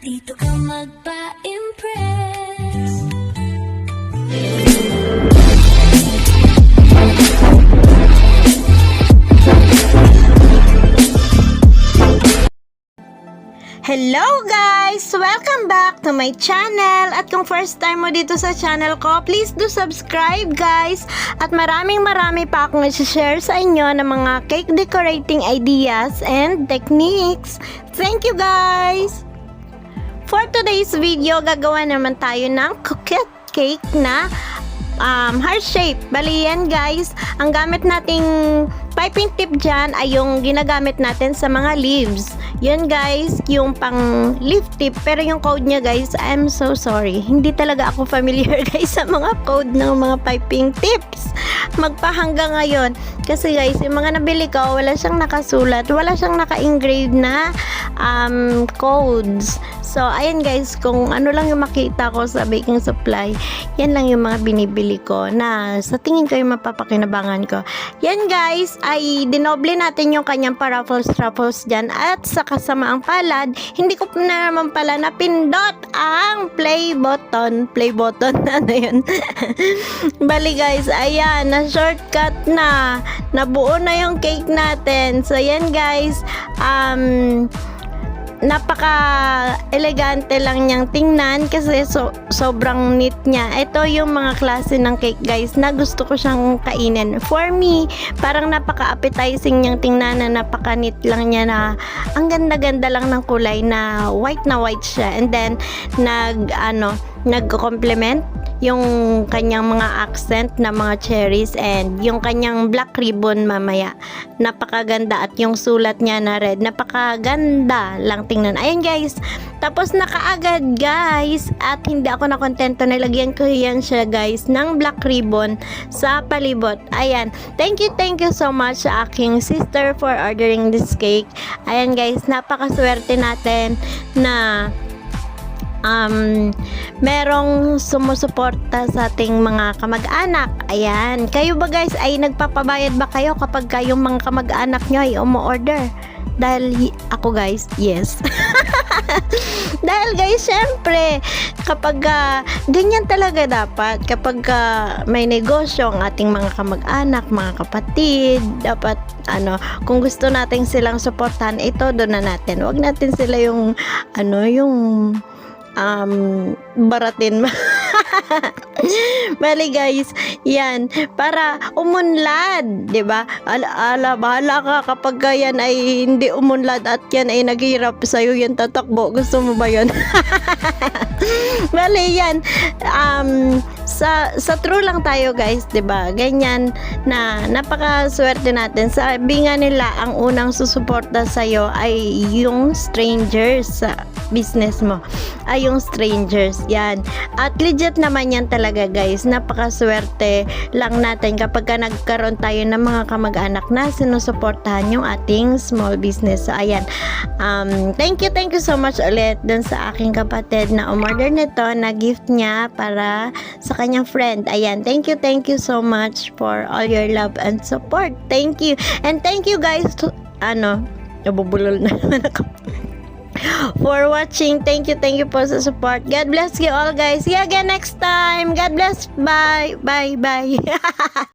Dito ka magpa-impress Hello guys! Welcome back to my channel! At kung first time mo dito sa channel ko, please do subscribe guys! At maraming marami pa akong share sa inyo ng mga cake decorating ideas and techniques. Thank you guys! For today's video, gagawa naman tayo ng cookie cake na um, heart shape. Bali yan guys, ang gamit nating piping tip dyan ay yung ginagamit natin sa mga leaves. Yun guys, yung pang leaf tip. Pero yung code niya guys, I'm so sorry. Hindi talaga ako familiar guys sa mga code ng mga piping tips. Magpahangga ngayon. Kasi guys, yung mga nabili ko, wala siyang nakasulat. Wala siyang naka-engrave na um, codes. So, ayan guys, kung ano lang yung makita ko sa baking supply, yan lang yung mga binibili ko na sa tingin ko yung mapapakinabangan ko. Yan guys, ay dinoble natin yung kanyang paraffles-truffles dyan at sa kasamaang palad, hindi ko na naman pala napindot ang play button. Play button, ano yun? Bali guys, ayan, na shortcut na. Nabuo na yung cake natin. So, yan guys, um, napaka elegante lang niyang tingnan kasi so, sobrang neat niya. Ito yung mga klase ng cake guys na gusto ko siyang kainin. For me, parang napaka appetizing niyang tingnan na napaka neat lang niya na ang ganda-ganda lang ng kulay na white na white siya. And then nag ano, nagko-complement yung kanyang mga accent na mga cherries and yung kanyang black ribbon mamaya. Napakaganda at yung sulat niya na red. Napakaganda lang tingnan. Ayan guys. Tapos nakaagad guys at hindi ako nakontento nilagyan ko yan siya guys ng black ribbon sa palibot. Ayan. Thank you, thank you so much sa aking sister for ordering this cake. Ayan guys, napakaswerte natin na um, merong sumusuporta sa ating mga kamag-anak. Ayan. Kayo ba guys ay nagpapabayad ba kayo kapag kayong mga kamag-anak nyo ay umu-order? Dahil hi- ako guys, yes. Dahil guys, syempre, kapag ah, ganyan talaga dapat, kapag ah, may negosyo ang ating mga kamag-anak, mga kapatid, dapat ano, kung gusto natin silang suportahan, ito doon na natin. Huwag natin sila yung ano, yung um, baratin. Bali guys, yan, para umunlad, ba? Ala, ala, bahala ka kapag ka yan ay hindi umunlad at yan ay naghihirap sa iyo yan tatakbo. Gusto mo ba 'yon? Bali yan, um, sa, sa true lang tayo guys, ba? Ganyan na napakaswerte natin. Sabi nga nila, ang unang susuporta sa iyo ay yung strangers business mo ay yung strangers yan. At legit naman yan talaga guys. Napakaswerte lang natin kapag ka nagkaroon tayo ng mga kamag-anak na sinusuportahan yung ating small business. So ayan. Um, thank you thank you so much ulit dun sa aking kapatid na umorder nito na gift niya para sa kanyang friend. Ayan. Thank you thank you so much for all your love and support. Thank you. And thank you guys to, ano? Nabubulol na naman ako for watching. Thank you, thank you po sa support. God bless you all guys. See you again next time. God bless. Bye. Bye. Bye.